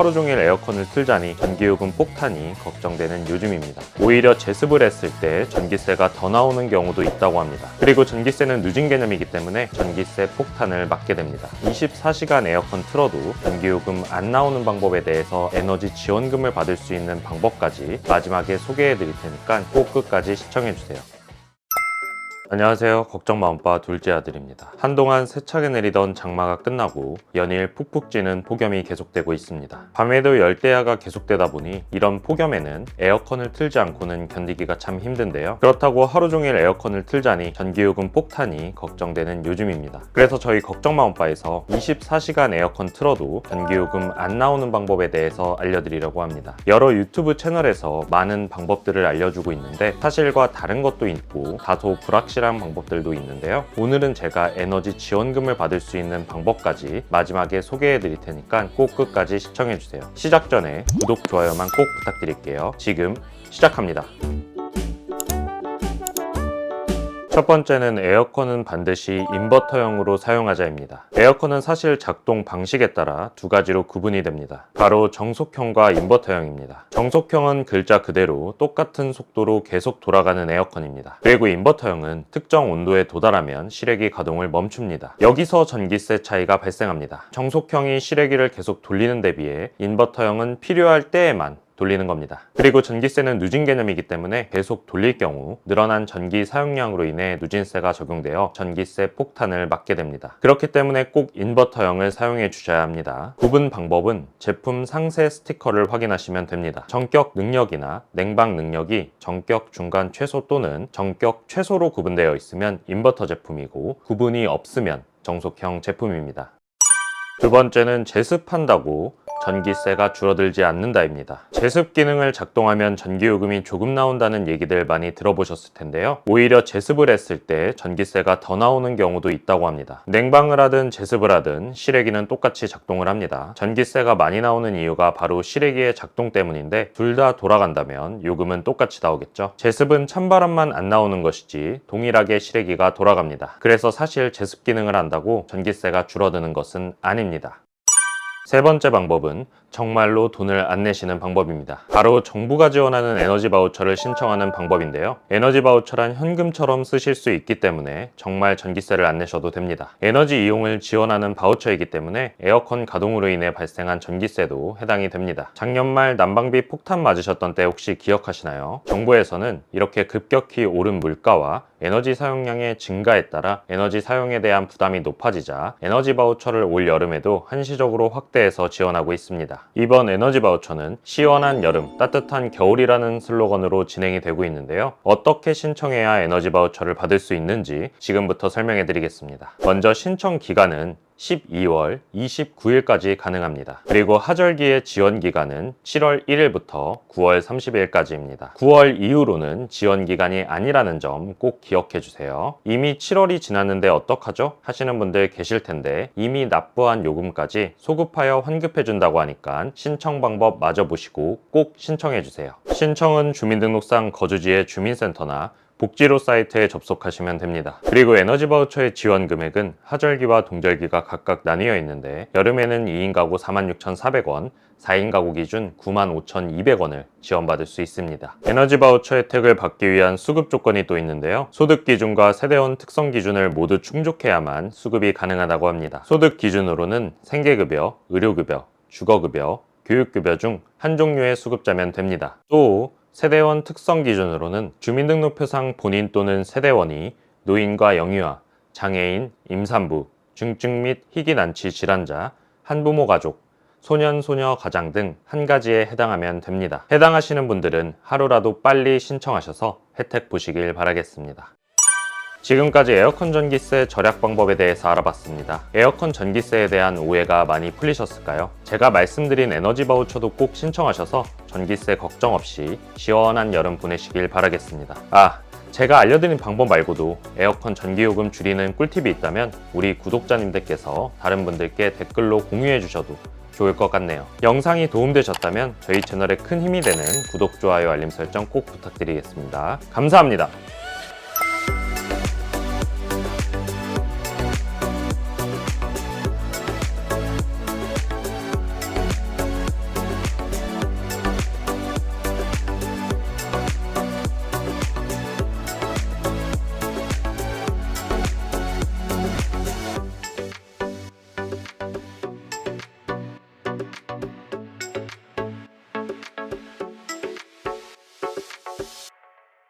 하루 종일 에어컨을 틀자니 전기요금 폭탄이 걱정되는 요즘입니다. 오히려 제습을 했을 때 전기세가 더 나오는 경우도 있다고 합니다. 그리고 전기세는 누진 개념이기 때문에 전기세 폭탄을 맞게 됩니다. 24시간 에어컨 틀어도 전기요금 안 나오는 방법에 대해서 에너지 지원금을 받을 수 있는 방법까지 마지막에 소개해 드릴 테니까 꼭 끝까지 시청해 주세요. 안녕하세요. 걱정 마음바 둘째 아들입니다. 한동안 세차게 내리던 장마가 끝나고 연일 푹푹 찌는 폭염이 계속되고 있습니다. 밤에도 열대야가 계속되다 보니 이런 폭염에는 에어컨을 틀지 않고는 견디기가 참 힘든데요. 그렇다고 하루 종일 에어컨을 틀자니 전기요금 폭탄이 걱정되는 요즘입니다. 그래서 저희 걱정 마음바에서 24시간 에어컨 틀어도 전기요금 안 나오는 방법에 대해서 알려드리려고 합니다. 여러 유튜브 채널에서 많은 방법들을 알려주고 있는데 사실과 다른 것도 있고 다소 불확실 한 방법들도 있는데요. 오늘은 제가 에너지 지원금을 받을 수 있는 방법까지 마지막에 소개해 드릴 테니까 꼭 끝까지 시청해 주세요. 시작 전에 구독, 좋아요만 꼭 부탁드릴게요. 지금 시작합니다. 첫 번째는 에어컨은 반드시 인버터형으로 사용하자입니다. 에어컨은 사실 작동 방식에 따라 두 가지로 구분이 됩니다. 바로 정속형과 인버터형입니다. 정속형은 글자 그대로 똑같은 속도로 계속 돌아가는 에어컨입니다. 그리고 인버터형은 특정 온도에 도달하면 실외기 가동을 멈춥니다. 여기서 전기세 차이가 발생합니다. 정속형이 실외기를 계속 돌리는 데 비해 인버터형은 필요할 때에만 돌리는 겁니다. 그리고 전기세는 누진 개념이기 때문에 계속 돌릴 경우 늘어난 전기 사용량으로 인해 누진세가 적용되어 전기세 폭탄을 맞게 됩니다. 그렇기 때문에 꼭 인버터형을 사용해 주셔야 합니다. 구분 방법은 제품 상세 스티커를 확인하시면 됩니다. 정격 능력이나 냉방 능력이 정격 중간 최소 또는 정격 최소로 구분되어 있으면 인버터 제품이고 구분이 없으면 정속형 제품입니다. 두 번째는 제습한다고 전기세가 줄어들지 않는다입니다. 제습 기능을 작동하면 전기요금이 조금 나온다는 얘기들 많이 들어보셨을 텐데요. 오히려 제습을 했을 때 전기세가 더 나오는 경우도 있다고 합니다. 냉방을 하든 제습을 하든 실외기는 똑같이 작동을 합니다. 전기세가 많이 나오는 이유가 바로 실외기의 작동 때문인데 둘 다 돌아간다면 요금은 똑같이 나오겠죠. 제습은 찬바람만 안 나오는 것이지 동일하게 실외기가 돌아갑니다. 그래서 사실 제습 기능을 한다고 전기세가 줄어드는 것은 아닙니다. 세 번째 방법은 정말로 돈을 안 내시는 방법입니다. 바로 정부가 지원하는 에너지 바우처를 신청하는 방법인데요. 에너지 바우처란 현금처럼 쓰실 수 있기 때문에 정말 전기세를 안 내셔도 됩니다. 에너지 이용을 지원하는 바우처이기 때문에 에어컨 가동으로 인해 발생한 전기세도 해당이 됩니다. 작년 말 난방비 폭탄 맞으셨던 때 혹시 기억하시나요? 정부에서는 이렇게 급격히 오른 물가와 에너지 사용량의 증가에 따라 에너지 사용에 대한 부담이 높아지자 에너지 바우처를 올 여름에도 한시적으로 확대해서 지원하고 있습니다. 이번 에너지 바우처는 시원한 여름, 따뜻한 겨울이라는 슬로건으로 진행이 되고 있는데요. 어떻게 신청해야 에너지 바우처를 받을 수 있는지 지금부터 설명해 드리겠습니다. 먼저 신청 기간은 12월 29일까지 가능합니다. 그리고 하절기의 지원 기간은 7월 1일부터 9월 30일까지입니다. 9월 이후로는 지원 기간이 아니라는 점 꼭 기억해 주세요. 이미 7월이 지났는데 어떡하죠? 하시는 분들 계실 텐데 이미 납부한 요금까지 소급하여 환급해 준다고 하니까 신청 방법 마저 보시고 꼭 신청해 주세요. 신청은 주민등록상 거주지의 주민센터나 복지로 사이트에 접속하시면 됩니다. 그리고 에너지 바우처의 지원 금액은 하절기와 동절기가 각각 나뉘어 있는데 여름에는 2인 가구 46,400원, 4인 가구 기준 95,200원을 지원받을 수 있습니다. 에너지 바우처 혜택을 받기 위한 수급 조건이 또 있는데요. 소득 기준과 세대원 특성 기준을 모두 충족해야만 수급이 가능하다고 합니다. 소득 기준으로는 생계급여, 의료급여, 주거급여, 교육급여 중 한 종류의 수급자면 됩니다. 또 세대원 특성 기준으로는 주민등록표상 본인 또는 세대원이 노인과 영유아, 장애인, 임산부, 중증 및 희귀 난치 질환자, 한부모 가족, 소년, 소녀, 가장 등 한 가지에 해당하면 됩니다. 해당하시는 분들은 하루라도 빨리 신청하셔서 혜택 보시길 바라겠습니다. 지금까지 에어컨 전기세 절약 방법에 대해서 알아봤습니다. 에어컨 전기세에 대한 오해가 많이 풀리셨을까요? 제가 말씀드린 에너지 바우처도 꼭 신청하셔서 전기세 걱정 없이 시원한 여름 보내시길 바라겠습니다. 아, 제가 알려드린 방법 말고도 에어컨 전기요금 줄이는 꿀팁이 있다면 우리 구독자님들께서 다른 분들께 댓글로 공유해 주셔도 좋을 것 같네요. 영상이 도움되셨다면 저희 채널에 큰 힘이 되는 구독, 좋아요, 알림 설정 꼭 부탁드리겠습니다. 감사합니다.